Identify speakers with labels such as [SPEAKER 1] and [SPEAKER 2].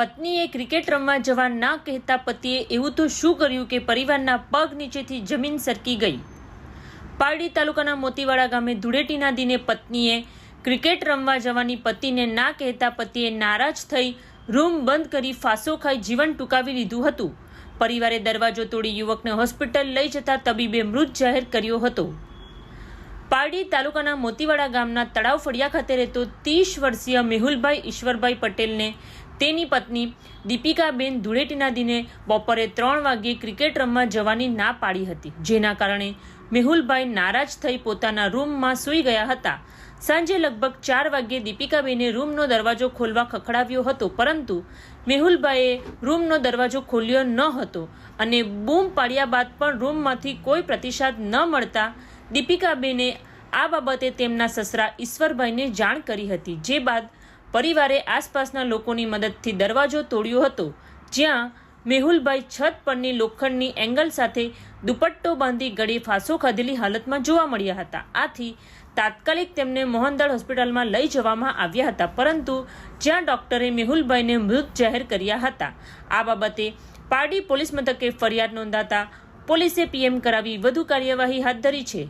[SPEAKER 1] પત્નીએ ક્રિકેટ રમવા જવા ના કહેતા પતિએ એવું તો શું કર્યું કે પરિવારના પગ નીચેથી જમીન સરકી ગઈ? પારડી તાલુકાના મોતીવાડા ગામે ધૂળેટીના દિને પત્નીએ ક્રિકેટ રમવા જવાની પતિને ના કહેતા પતિએ નારાજ થઈ રૂમ બંધ કરી ફાંસો ખાઈ જીવન ટૂંકાવી લીધું હતું. પરિવારે દરવાજો તોડી યુવકને હોસ્પિટલ લઈ જતા તબીબે મૃત જાહેર કર્યો હતો. પારડી તાલુકાના મોતીવાડા ગામના તળાવ ફળિયા ખાતે રહેતો ત્રીસ વર્ષીય મેહુલભાઈ ઈશ્વરભાઈ પટેલને તેની પત્ની દીપિકાબેન ધૂળેટીના દિને બપોરે ત્રણ વાગ્યે ક્રિકેટ રમવા જવાની ના પાડી હતી. જેના કારણે મેહુલભાઈ નારાજ થઈ પોતાના રૂમમાં સૂઈ ગયા હતા. સાંજે લગભગ ચાર વાગ્યે દીપિકાબેને રૂમનો દરવાજો ખોલવા ખખડાવ્યો હતો, પરંતુ મેહુલભાઈએ રૂમનો દરવાજો ખોલ્યો ન હતો અને બૂમ પાડ્યા બાદ પણ રૂમમાંથી કોઈ પ્રતિસાદ ન મળતા દીપિકાબેને આ બાબતે તેમના સસરા ઈશ્વરભાઈને જાણ કરી હતી, જે બાદ પરિવારે આસપાસના લોકોની મદદથી દરવાજો તોડ્યો હતો, જ્યાં મેહુલભાઈ છત પરની લોખંડની એંગલ સાથે દુપટ્ટો બાંધી ગળે ફાંસો ખાધેલી હાલતમાં જોવા મળ્યા હતા. આથી તાત્કાલિક તેમને મોહનદાળ હોસ્પિટલમાં લઈ જવામાં આવ્યા હતા, પરંતુ જ્યાં ડોક્ટરે મેહુલભાઈને મૃત જાહેર કર્યા હતા. આ બાબતે પારડી પોલીસ મથકે ફરિયાદ નોંધાતા પોલીસે પીએમ કરાવી વધુ કાર્યવાહી હાથ ધરી છે.